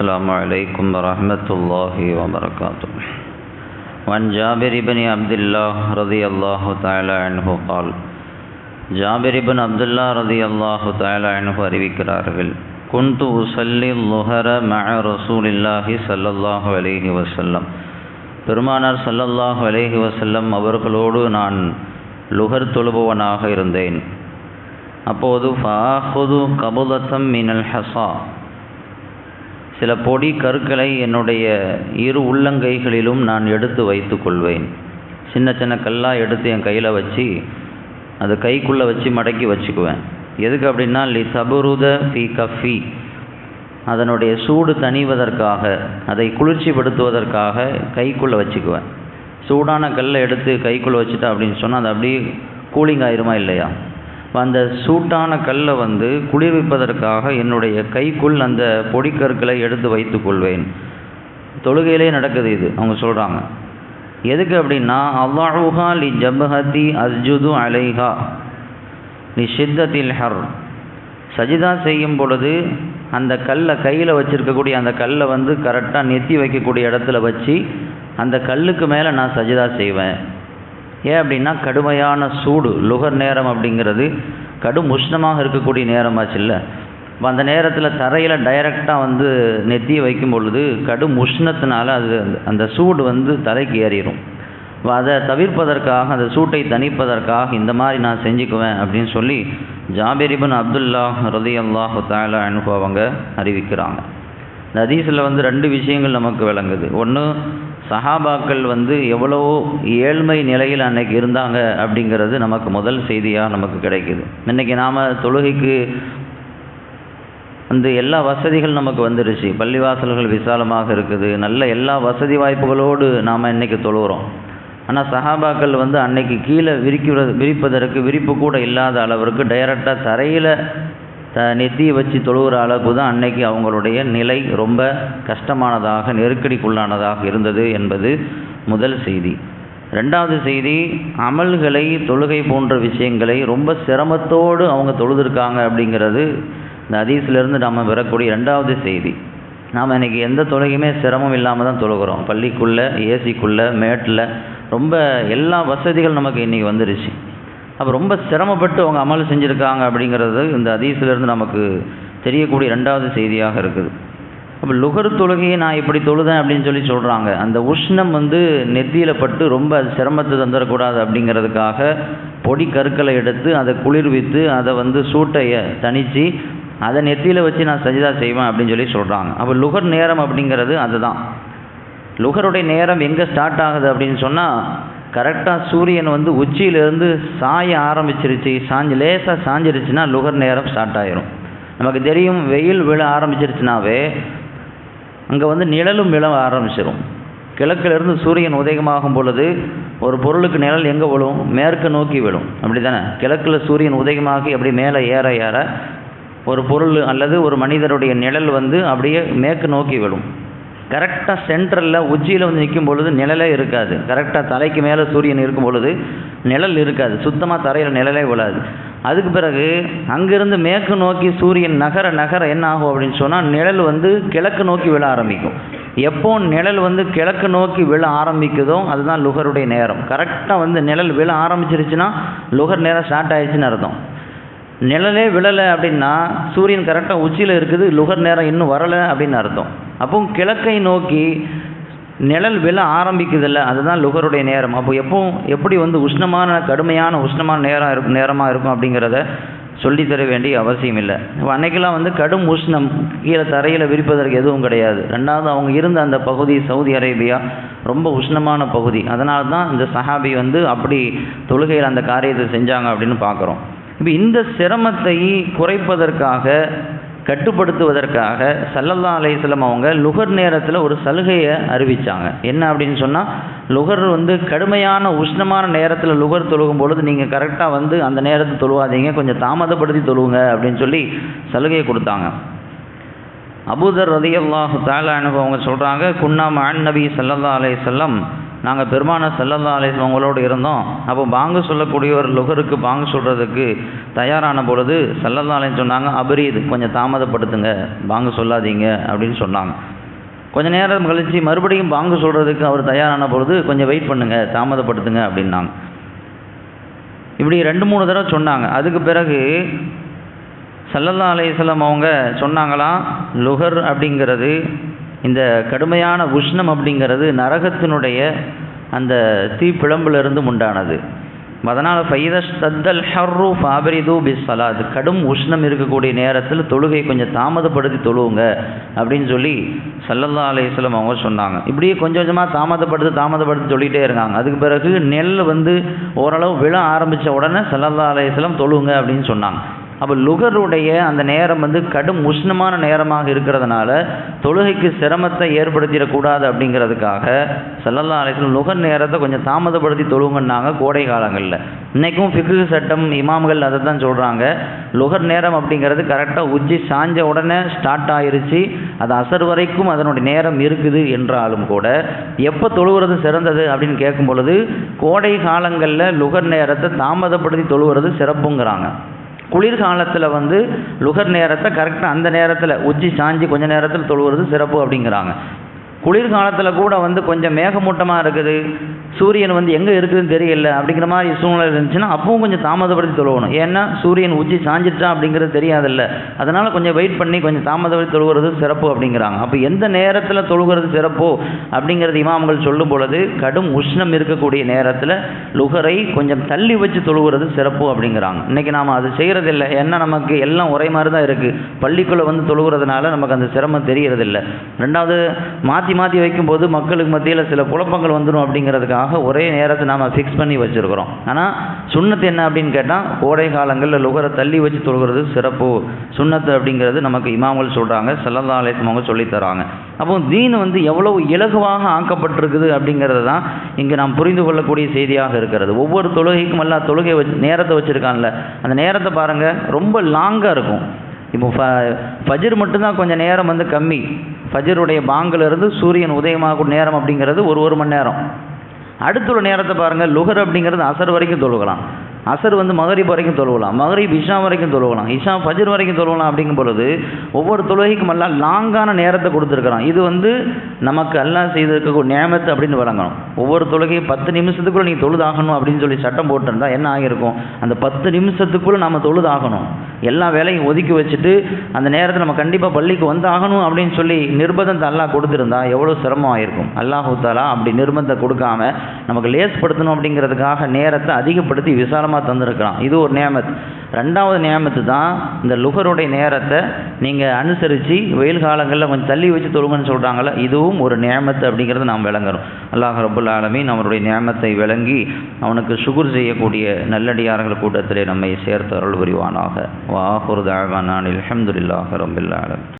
السلام عليكم ورحمة الله وبركاته وعن جابر بن عبد الله رضي الله تعالى عنه قال Jabir ibn Abdullah ரதி அல்லாஹு தாலா அனுகு அறிவிக்கிறார்கள் குந்து உசல்லி லுஹர மஅ ரசூலில்லாஹி ஸல்லல்லாஹு அலைஹி வஸல்லம் பெருமானார் ஸல்லல்லாஹு அலைஹி வஸல்லம் அவர்களோடு நான் லுகர் தொழுபவனாக இருந்தேன் அப்போது ஃபாஹுது கபுலத்தம் மினல் ஹசா சில பொடி கருக்களை என்னுடைய இரு உள்ளங்கைகளிலும் நான் எடுத்து வைத்து கொள்வேன். சின்ன சின்ன கல்லாக எடுத்து என் கையில் வச்சு அது கைக்குள்ளே வச்சு மடக்கி வச்சுக்குவேன். எதுக்கு அப்படின்னா லி சபுருத ஃபி கஃபி. அதனுடைய சூடு தணிவதற்காக அதை குளிர்ச்சிப்படுத்துவதற்காக கைக்குள்ளே வச்சுக்குவேன். சூடான கல்லை எடுத்து கைக்குள்ளே வச்சுட்டா அப்படின்னு சொன்னால் அது அப்படியே கூலிங் ஆயிருமா இல்லையா? அந்த சூட்டான கல்லை வந்து குளிர்விப்பதற்காக என்னுடைய கைக்குள் அந்த பொடிக்கற்களை எடுத்து வைத்து கொள்வேன். தொழுகையிலே நடக்குது இது அவங்க சொல்கிறாங்க எதுக்கு அப்படின்னா அல்லாஹுஹா லி ஜபஹதி அஸ்ஜுது அலைஹா லி ஷித்தத்தில் ஹர். சஜிதா செய்யும் பொழுது அந்த கல்லை கையில் வச்சுருக்கக்கூடிய அந்த கல்லை வந்து கரெக்டாக நெத்தி வைக்கக்கூடிய இடத்துல வச்சு அந்த கல்லுக்கு மேலே நான் சஜிதா செய்வேன். ஏன் அப்படின்னா கடுமையான சூடு லுகர் நேரம் அப்படிங்கிறது கடும் உஷ்ணமாக இருக்கக்கூடிய நேரமாச்சு இல்லை. அந்த நேரத்தில் தரையில் டைரெக்டாக வந்து நெத்தியை வைக்கும் பொழுது கடும் உஷ்ணத்தினால அது அந்த சூடு வந்து தலைக்கு ஏறிடும் அதை தவிர்ப்பதற்காக அந்த சூட்டை தணிப்பதற்காக இந்த மாதிரி நான் செஞ்சுக்குவேன் அப்படின்னு சொல்லி ஜாபிரிபன் அப்துல்லா ரதி அல்லாஹு தாலா அனுபவங்க அறிவிக்கிறாங்க. இந்த வந்து ரெண்டு விஷயங்கள் நமக்கு விளங்குது. ஒன்று சஹாபாக்கள் வந்து எவ்வளவோ ஏழ்மை நிலையில் அன்னைக்கு இருந்தாங்க அப்படிங்கிறது நமக்கு முதல் செய்தியாக நமக்கு கிடைக்குது. இன்றைக்கி நாம் தொழுகைக்கு அந்த எல்லா வசதிகள் நமக்கு வந்துருச்சு. பள்ளிவாசல்கள் விசாலமாக இருக்குது. நல்ல எல்லா வசதி வாய்ப்புகளோடு நாம் இன்றைக்கி தொழுகிறோம். ஆனால் சஹாபாக்கள் வந்து அன்னைக்கு கீழே விரிக்கிறது விரிப்பதற்கு விரிப்பு கூட இல்லாத அளவிற்கு டைரெக்டாக தரையில் நெத்தியை வச்சு தொழுகிற அளவுக்கு தான் அன்னைக்கு அவங்களுடைய நிலை ரொம்ப கஷ்டமானதாக நெருக்கடிக்குள்ளானதாக இருந்தது என்பது முதல் செய்தி. ரெண்டாவது செய்தி அமல்களை தொழுகை போன்ற விஷயங்களை ரொம்ப சிரமத்தோடு அவங்க தொழுதுருக்காங்க அப்படிங்கிறது இந்த அதீசிலிருந்து நாம் பெறக்கூடிய ரெண்டாவது செய்தி. நாம் இன்றைக்கி எந்த தொழுகையுமே சிரமம் இல்லாமல் தான் தொழுகிறோம். பள்ளிக்குள்ளே ஏசிக்குள்ளே மேட்டில் ரொம்ப எல்லா வசதிகள் நமக்கு இன்றைக்கி வந்துருச்சு. அப்போ ரொம்ப சிரமப்பட்டு அவங்க அமல் செஞ்சுருக்காங்க அப்படிங்கிறது இந்த அதீசிலிருந்து நமக்கு தெரியக்கூடிய ரெண்டாவது செய்தியாக இருக்குது. அப்போ லுகர் தொழுகையை நான் இப்படி தொழுதேன் அப்படின்னு சொல்லி சொல்கிறாங்க அந்த உஷ்ணம் வந்து நெத்தியில் பட்டு ரொம்ப சிரமத்தை தந்துடக்கூடாது அப்படிங்கிறதுக்காக பொடி கற்களை எடுத்து அதை குளிர்வித்து அதை வந்து சூட்டையை தணித்து அதை நெத்தியில் வச்சு நான் சஜிதா செய்வேன் அப்படின்னு சொல்லி சொல்கிறாங்க அப்போ லுகர் நேரம் அப்படிங்கிறது அதுதான். லுகருடைய நேரம் எங்கே ஸ்டார்ட் ஆகுது அப்படின்னு சொன்னால் கரெக்டாக சூரியன் வந்து உச்சியிலேருந்து சாய ஆரம்பிச்சிருச்சு. சாஞ்சு லேசாக சாஞ்சிருச்சுன்னா லுகர் நேரம் ஸ்டார்ட் ஆயிரும். நமக்கு தெரியும் வெயில் விழ ஆரம்பிச்சிருச்சுனாவே அங்கே வந்து நிழலும் விழ ஆரம்பிச்சிடும் கிழக்கிலிருந்து சூரியன் உதயமாகும் பொழுது ஒரு பொருளுக்கு நிழல் எங்கே விழும்? மேற்கு நோக்கி விழும். அப்படி தானே கிழக்கில் சூரியன் உதயமாகி அப்படி மேலே ஏற ஏற ஒரு பொருள் அல்லது ஒரு மனிதருடைய நிழல் வந்து அப்படியே மேற்கு நோக்கி விழும். கரெக்டாக சென்டரில் உச்சியில் வந்து நிற்கும் பொழுது நிழலே இருக்காது. கரெக்டாக தலைக்கு மேலே சூரியன் இருக்கும் பொழுது நிழல் இருக்காது. சுத்தமாக தரையில் நிழலே விழாது. அதுக்கு பிறகு அங்கேருந்து மேற்கு நோக்கி சூரியன் நகர நகர என்ன ஆகும் அப்படின்னு சொன்னால் நிழல் வந்து கிழக்கு நோக்கி விழ ஆரம்பிக்கும். எப்போ நிழல் வந்து கிழக்கு நோக்கி விழ ஆரம்பிக்குதோ அதுதான் லுகருடைய நேரம். கரெக்டாக வந்து நிழல் விழ ஆரம்பிச்சிருச்சுன்னா லுகர் நேரம் ஸ்டார்ட் ஆயிடுச்சுன்னு அர்த்தம். நிழலே விழலை அப்படின்னா சூரியன் கரெக்டாக உச்சியில் இருக்குது லுகர் நேரம் இன்னும் வரலை அப்படின்னு அர்த்தம். அப்போ கிழக்கை நோக்கி நிழல் விழ ஆரம்பிக்குதில்ல அதுதான் லுகருடைய நேரம். அப்போ எப்பவும் எப்படி வந்து உஷ்ணமான கடுமையான உஷ்ணமான நேரம் இருக்கும் நேரமாக இருக்கும் அப்படிங்கிறத சொல்லி தர வேண்டிய அவசியம் இல்லை. இப்போ அன்னைக்கெல்லாம் வந்து கடும் உஷ்ணம் கீழே தரையில் விரிப்பதற்கு எதுவும் கிடையாது. ரெண்டாவது அவங்க இருந்த அந்த பகுதி சவுதி அரேபியா ரொம்ப உஷ்ணமான பகுதி. அதனால தான் இந்த சஹாபி வந்து அப்படி தொழுகையில் அந்த காரியத்தை செஞ்சாங்க அப்படின்னு பார்க்குறோம். இப்போ இந்த சிரமத்தை குறைப்பதற்காக கட்டுப்படுத்துவதற்காக சல்லல்லா அலையம் அவங்க லுகர் நேரத்தில் ஒரு சலுகையை அறிவித்தாங்க என்ன அப்படின்னு சொன்னால் லுகர் வந்து கடுமையான உஷ்ணமான நேரத்தில் லுகர் தொழுகும் பொழுது நீங்கள் கரெக்டாக வந்து அந்த நேரத்தை தொழுவாதீங்க கொஞ்சம் தாமதப்படுத்தி தொழுவுங்க அப்படின்னு சொல்லி சலுகையை கொடுத்தாங்க. அபூதர் ரதி அல்லாஹு தாலா அவங்க சொல்கிறாங்க குன்னா மான் நபி சல்லல்லா அலையம் நாங்கள் பெருமான சல்லல்லா அலிஸ்லாம் அவங்களோடு இருந்தோம். அப்போ பாங்கு சொல்லக்கூடியவர் லுகருக்கு பாங்கு சொல்கிறதுக்கு தயாரான பொழுது சல்லல்லா அலைன்னு சொன்னாங்க அபரீத் கொஞ்சம் தாமதப்படுத்துங்க. பாங்கு சொல்லாதீங்க. அப்படின்னு சொன்னாங்க. கொஞ்ச நேரம் கழித்து மறுபடியும் பாங்கு சொல்கிறதுக்கு அவர் தயாரான பொழுது கொஞ்சம் வெயிட் பண்ணுங்கள் தாமதப்படுத்துங்க அப்படின்னாங்க. இப்படி ரெண்டு மூணு தடவை சொன்னாங்க. அதுக்கு பிறகு சல்லல்லா அலையம் அவங்க சொன்னாங்களாம் லுகர் அப்படிங்கிறது இந்த கடுமையான உஷ்ணம் அப்படிங்கிறது நரகத்தினுடைய அந்த தீப்பிழம்பிலிருந்து உண்டானது. அதனால் ஃபைதஸ்தல் ஹர்ரு ஃபாபரிது பிஸ் சலாத் கடும் உஷ்ணம் இருக்கக்கூடிய நேரத்தில் தொழுகை கொஞ்சம் தாமதப்படுத்தி தொழுவுங்க அப்படின்னு சொல்லி சல்லல்லா அலையம் அவங்க சொன்னாங்க. இப்படியே கொஞ்சம் கொஞ்சமாக தாமதப்படுத்தி தாமதப்படுத்தி சொல்லிகிட்டே இருக்காங்க. அதுக்கு பிறகு நெல் வந்து ஓரளவு விழ ஆரம்பித்த உடனே சல்லல்லா அலையம் தொழுவுங்க அப்படின்னு சொன்னாங்க. அப்போ லுகருடைய அந்த நேரம் வந்து கடும் உஷ்ணமான நேரமாக இருக்கிறதுனால தொழுகைக்கு சிரமத்தை ஏற்படுத்திடக்கூடாது அப்படிங்கிறதுக்காக செல்லல்லா அலையம் லுகர் நேரத்தை கொஞ்சம் தாமதப்படுத்தி தொழுவுங்கன்னாங்க கோடை காலங்களில். இன்றைக்கும் ஃபிக்கு சட்டம் இமாம்கள் அதை தான் சொல்கிறாங்க லுகர் நேரம் அப்படிங்கிறது கரெக்டாக உச்சி சாஞ்ச உடனே ஸ்டார்ட் ஆயிருச்சு. அது அசர் வரைக்கும் அதனுடைய நேரம் இருக்குது என்றாலும் கூட எப்போ தொழுகிறது சிறந்தது அப்படின்னு கேட்கும் பொழுது கோடை காலங்களில் லுகர் நேரத்தை தாமதப்படுத்தி தொழுகிறது சிறப்புங்கிறாங்க. குளிர்காலத்தில் வந்து லுகர் நேரத்தை கரெக்டாக அந்த நேரத்தில் உச்சி சாஞ்சி கொஞ்ச நேரத்தில் தொழுவுறது சிறப்பு அப்படிங்கிறாங்க. குளிர்காலத்தில் கூட வந்து கொஞ்சம் மேகமூட்டமாக இருக்குது. சூரியன் வந்து எங்கே இருக்குதுன்னு தெரியல அப்படிங்கிற மாதிரி சூழ்நிலை இருந்துச்சுன்னா அப்பவும் கொஞ்சம் தாமதப்படுத்தி தொழுவணும். ஏன்னா சூரியன் உச்சி சாஞ்சிட்டா அப்படிங்கிறது தெரியாதில்ல. அதனால் கொஞ்சம் வெயிட் பண்ணி கொஞ்சம் தாமதப்படுத்தி தொழுகிறது சிறப்பு அப்படிங்கிறாங்க. அப்போ எந்த நேரத்தில் தொழுகிறது சிறப்போ அப்படிங்கிறது இமாம்கள் சொல்லும் பொழுது கடும் உஷ்ணம் இருக்கக்கூடிய நேரத்தில் லுகரை கொஞ்சம் தள்ளி வச்சு தொழுகிறது சிறப்பு அப்படிங்கிறாங்க. இன்றைக்கி நாம் அது செய்கிறதில்ல ஏன்னா நமக்கு எல்லாம் ஒரே மாதிரி தான் இருக்குது பள்ளிக்குள்ளே வந்து தொழுகிறதுனால நமக்கு அந்த சிரமம் தெரியறதில்ல. ரெண்டாவது மாற்றி மாற்றி மாற்றி வைக்கும்போது மக்களுக்கு மத்தியில் சில குழப்பங்கள் வந்துடும் அப்படிங்கிறதுக்காக ஒரே நேரத்தை நாம் ஃபிக்ஸ் பண்ணி வச்சுருக்கிறோம். ஆனால் சுண்ணத்து என்ன அப்படின்னு கேட்டால் கோடை காலங்களில் லுகரை தள்ளி வச்சு தொழுகிறது சிறப்பு. சுண்ணத்து அப்படிங்கிறது நமக்கு இமாமல் சொல்கிறாங்க செல்லல்லா அவங்க சொல்லித்தராங்க அப்போ தீன் வந்து எவ்வளவு இலகுவாக ஆக்கப்பட்டிருக்குது அப்படிங்கிறது தான் இங்கே நாம் புரிந்து கொள்ளக்கூடிய செய்தியாக இருக்கிறது. ஒவ்வொரு தொழுகைக்கும் எல்லாம் தொழுகை வச்சு நேரத்தை வச்சுருக்கான்ல அந்த நேரத்தை பாருங்கள் ரொம்ப லாங்காக இருக்கும். இப்போ ஃப ஃபஜர் மட்டும்தான் கொஞ்சம் நேரம் வந்து கம்மி. ஃபஜருடைய பாங்கிலிருந்து சூரியன் உதயமாகும் நேரம் அப்படிங்கிறது ஒரு ஒரு மணி நேரம். அடுத்துள்ள நேரத்தை பாருங்கள் லுகர் அப்படிங்கிறது அசர் வரைக்கும் தொழுகலாம். அசர் வந்து மகரிப் வரைக்கும் தொழுவலாம் மகரிப் இஷா வரைக்கும் தொழுவலாம் இஷா ஃபஜர் வரைக்கும் தொழுவலாம் அப்படிங்கும் பொழுது ஒவ்வொரு தொழுகைக்கும் எல்லாம் லாங்கான நேரத்தை கொடுத்துருக்குறான். இது வந்து நமக்கு எல்லாம் செய்திருக்க நேமத்து அப்படின்னு வழங்கணும் ஒவ்வொரு தொழுகையும் பத்து நிமிஷத்துக்குள்ளே நீங்கள் தொழுதாகணும் அப்படின்னு சொல்லி சட்டம் போட்டிருந்தா என்ன ஆகியிருக்கும்? அந்த பத்து நிமிஷத்துக்குள்ளே நம்ம தொழுதாகணும். எல்லா வேலையும் ஒதுக்கி வச்சுட்டு அந்த நேரத்தில் நம்ம கண்டிப்பாக பள்ளிக்கு வந்து ஆகணும் அப்படின்னு சொல்லி நிர்பந்தத்தை அல்லாஹ் கொடுத்துருந்தா எவ்வளோ சிரமம் ஆயிருக்கும் அல்லாஹூத்தாலா அப்படி நிர்பந்தம் கொடுக்காம நமக்கு லேஸ்படுத்தணும் அப்படிங்கிறதுக்காக நேரத்தை அதிகப்படுத்தி விசாலமாக தந்திருக்கிறான். இது ஒரு நியமத் ரெண்டாவது நியமத்து தான் இந்த லுகருடைய நேரத்தை நீங்கள் அனுசரித்து வெயில் காலங்களில் கொஞ்சம் தள்ளி வச்சு தொழுங்கன்னு சொல்கிறாங்களே இதுவும் ஒரு நியமத்து அப்படிங்கிறத நாம் விளங்குறோம் அல்லாஹ் ரபுல் ஆலமீன் அவருடைய நியமத்தை விளங்கி அவனுக்கு சுகுர் செய்யக்கூடிய நல்லடியார்கள் கூட்டத்திலே நம்மை சேர்த்து அருள் புரிவானாக. வாஹுர் தாழ்வானான் அலமதுல்லாஹ் ரபுல் ஆலம்